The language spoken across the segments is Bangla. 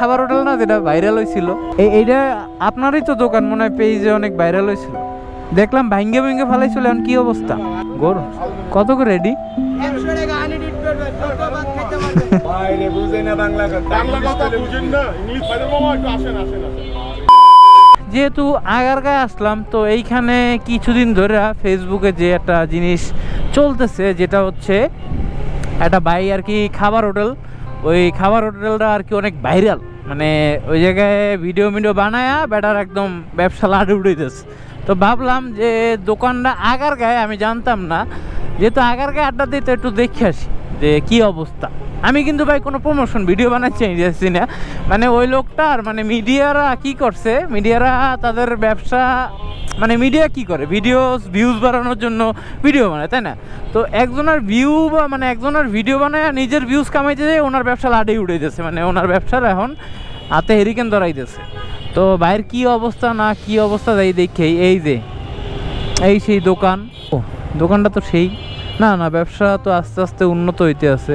খাবার হোটেল না যেটা ভাইরাল হয়েছিল। এইটা আপনারই তো দোকান, মনে হয় পেজে অনেক ভাইরাল হয়েছিল। দেখলাম ভাঙ্গে ভাঙ্গে ফালাইছিল, এখন কি অবস্থা? গোর। কত করে, রেডি? যেহেতু আগারগায় আসলাম, তো এইখানে কিছুদিন ধরে ফেসবুকে যে একটা জিনিস চলতেছে, যেটা হচ্ছে একটা ভাই আর কি খাবার হোটেল, ওই খাবার হোটেলটা আর কি অনেক ভাইরাল মানে ওই জায়গায় ভিডিও মিডিও বানায়া বেটার একদম ব্যবসা লাড়ে উড়াইতেছে। তো ভাবলাম যে দোকানটা আগার গায়ে আমি জানতাম না। যেহেতু আগার গায়ে আড্ডা দিতে একটু দেখে আসি। যে কি অবস্থা? আমি কিন্তু ভাই কোনো প্রমোশন ভিডিও বানাচ্ছি যাচ্ছি না। মানে ওই লোকটার মানে মিডিয়ারা কি করছে? মিডিয়ারা তাদের ব্যবসা মানে মিডিয়া কি করে? ভিডিওস ভিউজ বাড়ানোর জন্য ভিডিও বানায়, তাই না? তো একজনের ভিউ বা মানে একজনের ভিডিও বানায় নিজের ভিউজ কামাইতে যায় ওনার ব্যবসা লাডেই উড়ে দিতেছে মানে ওনার ব্যবসার এখন হাতে হেরিকেন ধরাইতেছে তো ভাইয়ের কি অবস্থা না কি অবস্থা, যাই দেখেই এই যে, এই সেই দোকান। ও, দোকানটা তো সেই। না না ব্যবসা তো আস্তে আস্তে উন্নত হইতে আছে।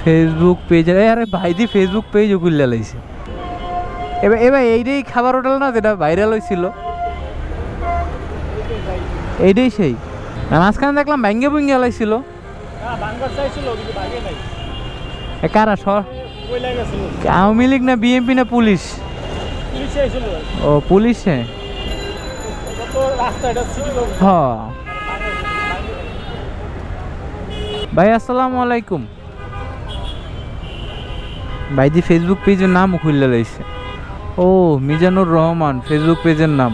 ফেসবুক পেজ আরে ভাইদি ফেসবুক পেজ খুললে লাইছে। এবার এবার এইটাই খাবার হোটেল না যেটা ভাইরাল হয়েছিল এইটাই সেই। মাঝখানে দেখলাম ব্যাঙ্গে ভুঙ্গে লাইছিল। কারা? সর আওয়ামী লীগ না বিএনপি না পুলিশ? ও পুলিশে? কত ভাই, আসসালামু আলাইকুম। ভাই ভাইজি ফেসবুক পেজের নাম খুললে লাইছে। ও, মিজানুর রহমান ফেসবুক পেজের নাম।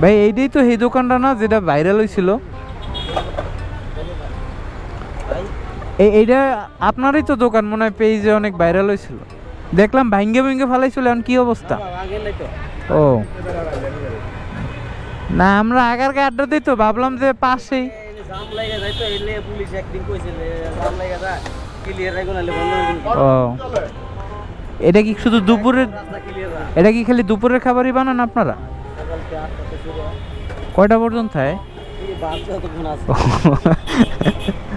ভাই, এইটাই তো এই দোকানটা না, যেটা ভাইরাল হয়েছিল এই এইটা আপনারই তো দোকান মনে হয় পেজে অনেক ভাইরাল হয়েছিল। দেখলাম ভাঙ্গে ভাঙ্গে ফালাইছিল এখন কি অবস্থা? ও। না আমরা আগার গায়ে আড্ডা দিই তো ভাবলাম যে পাশেই। ও। এটা কি শুধু দুপুরের এটা কি খালি দুপুরের খাবারই বানান আপনারা। কয়টা পর্যন্ত হয়?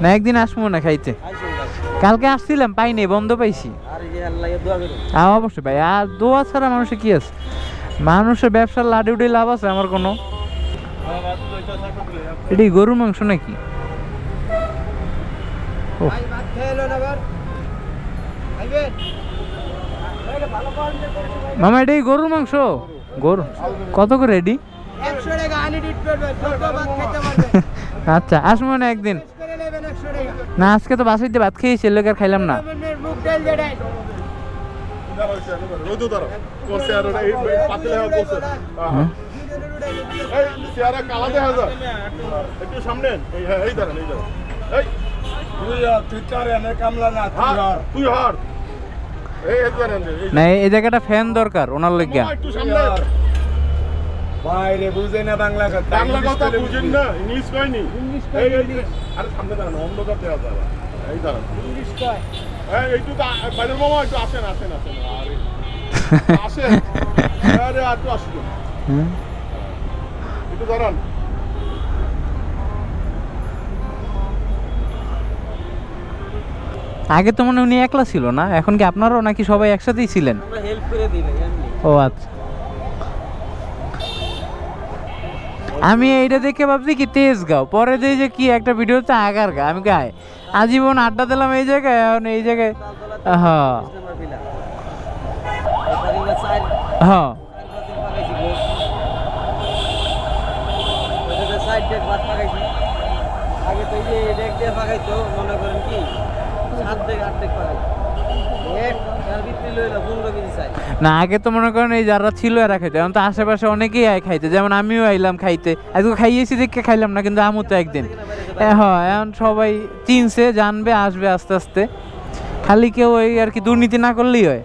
না একদিন আসব না খাইতে। কালকে আসছিলাম পাইনি বন্ধ পাইছি। অবশ্যই ভাই আর দোয়া ছাড়া মানুষের কি আছে? মানুষের ব্যবসার লাডি উডি লাভ আছে আমার কোনো? এটি গরুর মাংস নাকি? মামা এটাই গরুর মাংস? গরু। কত করে পারবেন আচ্ছা আসব না একদিন। না আজকে তো বাসাইতে ভাত খেয়েছি লোকের খাইলাম না। হ্যাঁ? না এই জায়গাটা ফ্যান দরকার ওনার লজ্ঞা বাইরে বুঝে না বাংলা কথা বাংলা কথা বুঝেন না ইংলিশ কয়নি? এই এই আরে সামনে দাঁড়ান অন্ধকার দেওয়া যাবে। এই দাঁড়ান। ইংলিশ কয়? হ্যাঁ একটু বাইরের মামা একটু আসেন আসেন আসেন। আরে আসেন। আরে আর একটু আসুন। হুম? একটু দাঁড়ান। আগে তো মনে উনি একলা ছিল না এখন কি আপনারাও নাকি সবাই একসাথেই ছিলেন? ও আচ্ছা। আমি এইটা দেখে ভাবছি কি তেজ গাও পরে দেখি যে কি একটা ভিডিওতে আগার গা, আমি গায়ে আজীবন আড্ডা দিলাম এই জায়গায়, এখন এই জায়গায় হ্যাঁ। হ্যাঁ। আগে তো এই যে মনে করেন কি, সাত ডেক আট ডেক না, আগে তো মনে করেন এই যারা ছিল এরা খাইতে, এখন তো আশেপাশে অনেকেই আয় খাইতে, যেমন আমিও আইলাম খাইতে। আজকে খাইয়েছি, দেখে খাইলাম না, কিন্তু আমও তো একদিন। হ্যাঁ এখন সবাই চিনছে, জানবে, আসবে আস্তে আস্তে। খালি কেউ ওই আর কি দুর্নীতি না করলেই হয়।